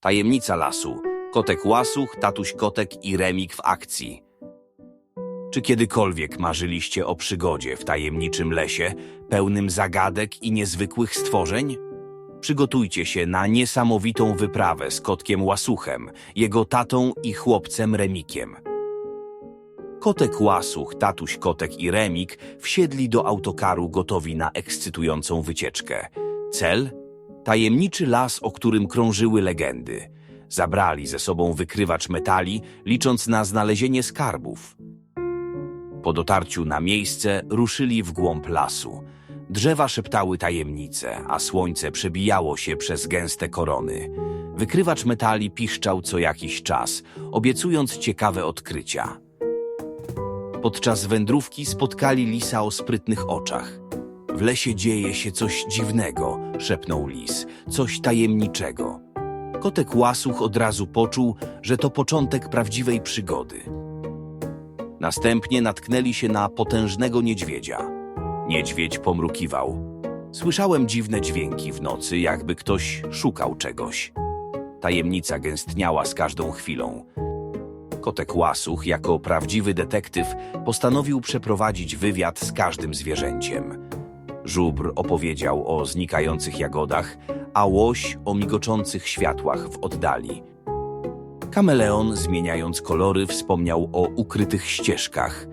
Tajemnica lasu. Kotek Łasuch, tatuś Kotek i Remik w akcji. Czy kiedykolwiek marzyliście o przygodzie w tajemniczym lesie, pełnym zagadek i niezwykłych stworzeń? Przygotujcie się na niesamowitą wyprawę z kotkiem Łasuchem, jego tatą i chłopcem Remikiem. Kotek Łasuch, tatuś Kotek i Remik wsiedli do autokaru gotowi na ekscytującą wycieczkę. Cel? Tajemniczy las, o którym krążyły legendy. Zabrali ze sobą wykrywacz metali, licząc na znalezienie skarbów. Po dotarciu na miejsce ruszyli w głąb lasu. Drzewa szeptały tajemnice, a słońce przebijało się przez gęste korony. Wykrywacz metali piszczał co jakiś czas, obiecując ciekawe odkrycia. Podczas wędrówki spotkali lisa o sprytnych oczach. W lesie dzieje się coś dziwnego, szepnął lis, coś tajemniczego. Kotek łasuch od razu poczuł, że to początek prawdziwej przygody. Następnie natknęli się na potężnego niedźwiedzia. Niedźwiedź pomrukiwał. Słyszałem dziwne dźwięki w nocy, jakby ktoś szukał czegoś. Tajemnica gęstniała z każdą chwilą. Kotek Łasuch, jako prawdziwy detektyw, postanowił przeprowadzić wywiad z każdym zwierzęciem. Żubr opowiedział o znikających jagodach, a łoś o migoczących światłach w oddali. Kameleon, zmieniając kolory, wspomniał o ukrytych ścieżkach.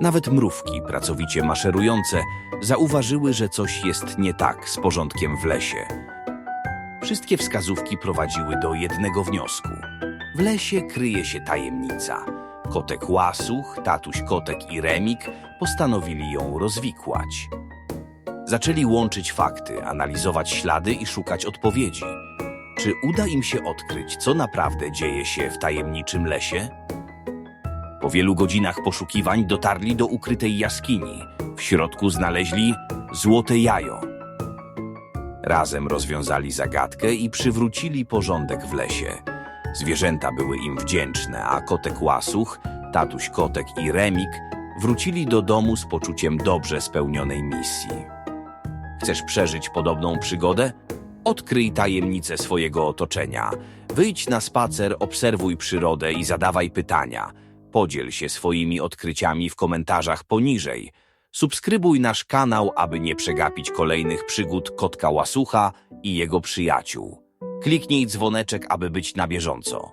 Nawet mrówki, pracowicie maszerujące, zauważyły, że coś jest nie tak z porządkiem w lesie. Wszystkie wskazówki prowadziły do jednego wniosku. W lesie kryje się tajemnica. Kotek Łasuch, tatuś Kotek i Remik postanowili ją rozwikłać. Zaczęli łączyć fakty, analizować ślady i szukać odpowiedzi. Czy uda im się odkryć, co naprawdę dzieje się w tajemniczym lesie? Po wielu godzinach poszukiwań dotarli do ukrytej jaskini. W środku znaleźli złote jajo. Razem rozwiązali zagadkę i przywrócili porządek w lesie. Zwierzęta były im wdzięczne, a kotek Łasuch, tatuś Kotek i Remik wrócili do domu z poczuciem dobrze spełnionej misji. Chcesz przeżyć podobną przygodę? Odkryj tajemnice swojego otoczenia. Wyjdź na spacer, obserwuj przyrodę i zadawaj pytania. Podziel się swoimi odkryciami w komentarzach poniżej. Subskrybuj nasz kanał, aby nie przegapić kolejnych przygód kotka Łasucha i jego przyjaciół. Kliknij dzwoneczek, aby być na bieżąco.